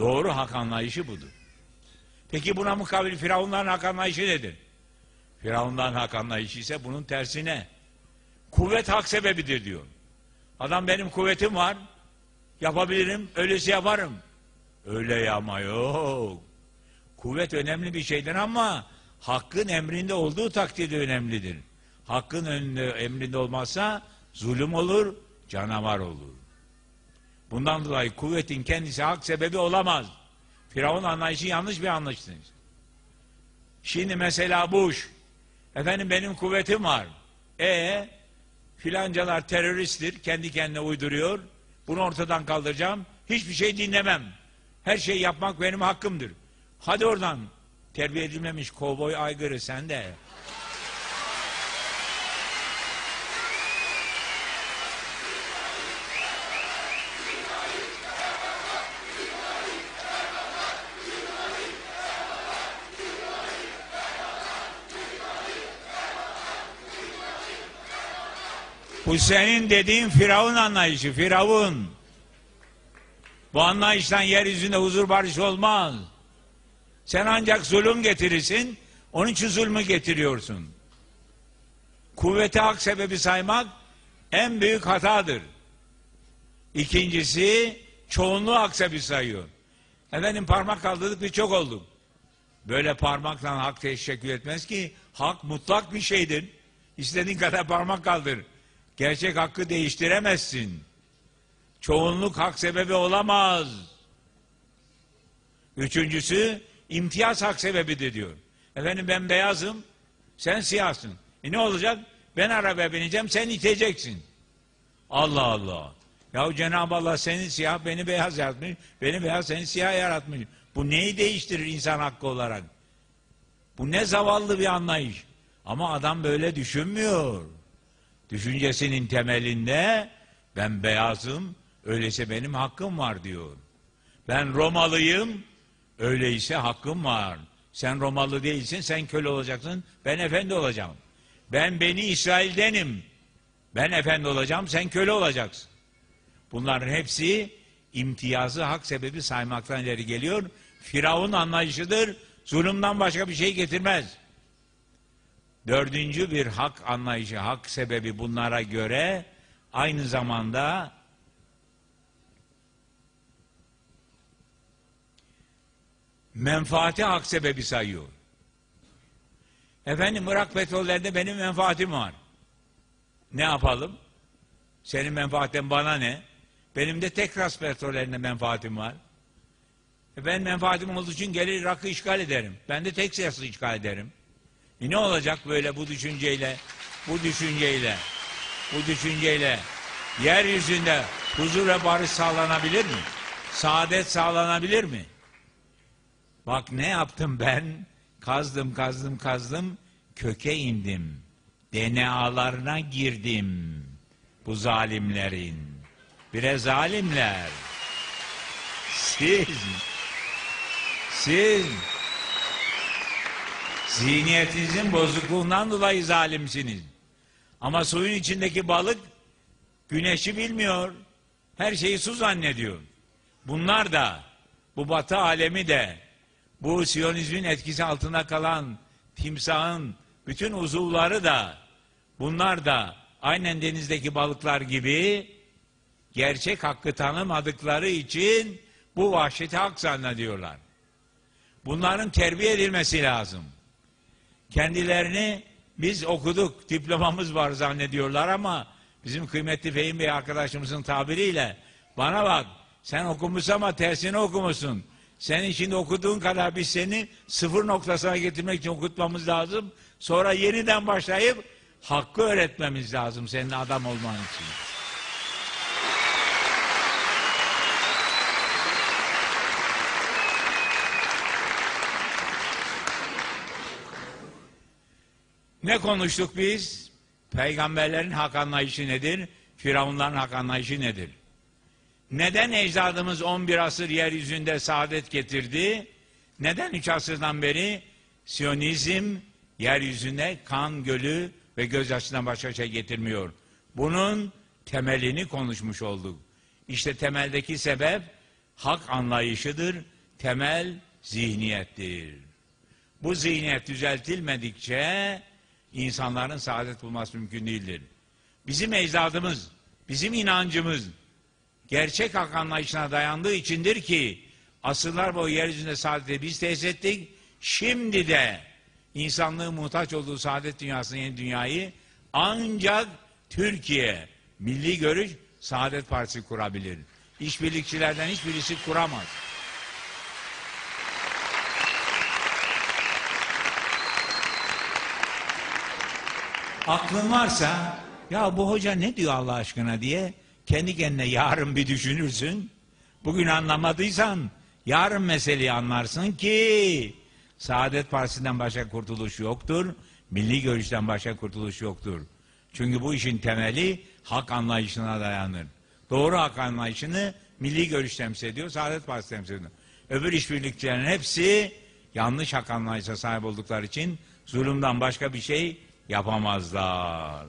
Doğru hak anlayışı budur. Peki buna mukabil Firavunların hak anlayışı nedir? Firavunların hak anlayışı ise bunun tersine. Kuvvet hak sebebidir diyor. Adam benim kuvvetim var. Yapabilirim. Öylesi yaparım. Öyle ama yok. Kuvvet önemli bir şeydir ama hakkın emrinde olduğu takdirde önemlidir. Hakkın önünde, emrinde olmazsa zulüm olur, canavar olur. Bundan dolayı kuvvetin kendisi hak sebebi olamaz. Firavun anlayışı yanlış bir anlayıştır. Şimdi mesela Bush, efendim benim kuvvetim var. E filancalar teröristtir, kendi kendine uyduruyor. Bunu ortadan kaldıracağım. Hiçbir şey dinlemem. Her şeyi yapmak benim hakkımdır. Hadi oradan. Terbiye edilmemiş kovboy aygırı sen de. Bu senin dediğin Firavun anlayışı, Firavun. Bu anlayıştan yeryüzünde huzur barış olmaz. Sen ancak zulüm getirirsin, onun için zulmü getiriyorsun. Kuvveti hak sebebi saymak en büyük hatadır. İkincisi, çoğunluğu hak sebebi sayıyor. Efendim parmak kaldırdık biz çok olduk. Böyle parmakla hak teşekkür etmez ki, hak mutlak bir şeydir. İstediğin kadar parmak kaldır. Gerçek hakkı değiştiremezsin. Çoğunluk hak sebebi olamaz. Üçüncüsü imtiyaz hak sebebidir diyor. Efendim ben beyazım, sen siyahsın. E ne olacak? Ben arabaya bineceğim, sen iteceksin. Allah Allah. Ya Cenab-ı Allah seni siyah, beni beyaz yaratmış. Beni beyaz, seni siyah yaratmış. Bu neyi değiştirir insan hakkı olarak? Bu ne zavallı bir anlayış. Ama adam böyle düşünmüyor. Düşüncesinin temelinde ben beyazım, öyleyse benim hakkım var diyor. Ben Romalıyım, öyleyse hakkım var. Sen Romalı değilsin, sen köle olacaksın, ben efendi olacağım. Ben Beni İsrail'denim, ben efendi olacağım, sen köle olacaksın. Bunların hepsi imtiyazı hak sebebi saymaktan ileri geliyor. Firavun anlayışıdır, zulümden başka bir şey getirmez. Dördüncü bir hak anlayışı, hak sebebi bunlara göre aynı zamanda menfaati hak sebebi sayıyor. Efendim Irak petrollerde benim menfaatim var. Ne yapalım? Senin menfaatin bana ne? Benim de Tekras petrollerinde menfaatim var. E ben menfaatim olduğu için gelir Irak'ı işgal ederim. Ben de Teksas'ı işgal ederim. E ne olacak böyle bu düşünceyle, bu düşünceyle, bu düşünceyle yeryüzünde huzur ve barış sağlanabilir mi? Saadet sağlanabilir mi? Bak ne yaptım ben? Kazdım, kazdım, kazdım, köke indim. DNA'larına girdim. Bu zalimlerin. Bire zalimler. Siz, siz Zihniyetinizin bozukluğundan dolayı zalimsiniz. Ama suyun içindeki balık güneşi bilmiyor. Her şeyi su zannediyor. Bunlar da bu batı alemi de bu siyonizmin etkisi altında kalan timsahın bütün uzuvları da bunlar da aynen denizdeki balıklar gibi gerçek hakkı tanımadıkları için bu vahşeti hak zannediyorlar. Bunların terbiye edilmesi lazım. Kendilerini biz okuduk, diplomamız var zannediyorlar ama bizim kıymetli Fehim Bey arkadaşımızın tabiriyle bana bak sen okumuşsun ama tersini okumuşsun. Senin şimdi okuduğun kadar biz seni sıfır noktasına getirmek için okutmamız lazım. Sonra yeniden başlayıp hakkı öğretmemiz lazım senin adam olman için. Ne konuştuk biz? Peygamberlerin hak anlayışı nedir? Firavunların hak anlayışı nedir? Neden ecdadımız 11 asır yeryüzünde saadet getirdi? Neden 3 asırdan beri Siyonizm yeryüzüne kan, gölü ve gözyaşından başka şey getirmiyor? Bunun temelini konuşmuş olduk. İşte temeldeki sebep hak anlayışıdır, temel zihniyettir. Bu zihniyet düzeltilmedikçe insanların saadet bulması mümkün değildir. Bizim ecdadımız, bizim inancımız gerçek hak anlayışına dayandığı içindir ki asırlar boyu yeryüzünde saadeti biz tesis ettik. Şimdi de insanlığın muhtaç olduğu saadet dünyasının yeni dünyayı ancak Türkiye Milli Görüş Saadet Partisi kurabilir. İşbirlikçilerden hiçbirisi kuramaz. Aklın varsa ya bu hoca ne diyor Allah aşkına diye kendi kendine yarın bir düşünürsün. Bugün anlamadıysan yarın meseleyi anlarsın ki Saadet Partisi'nden başka kurtuluş yoktur. Milli görüşten başka kurtuluş yoktur. Çünkü bu işin temeli hak anlayışına dayanır. Doğru hak anlayışını milli görüş temsil ediyor, Saadet Partisi temsil ediyor. Öbür işbirlikçilerin hepsi yanlış hak anlayışına sahip oldukları için zulümden başka bir şey yapamazlar.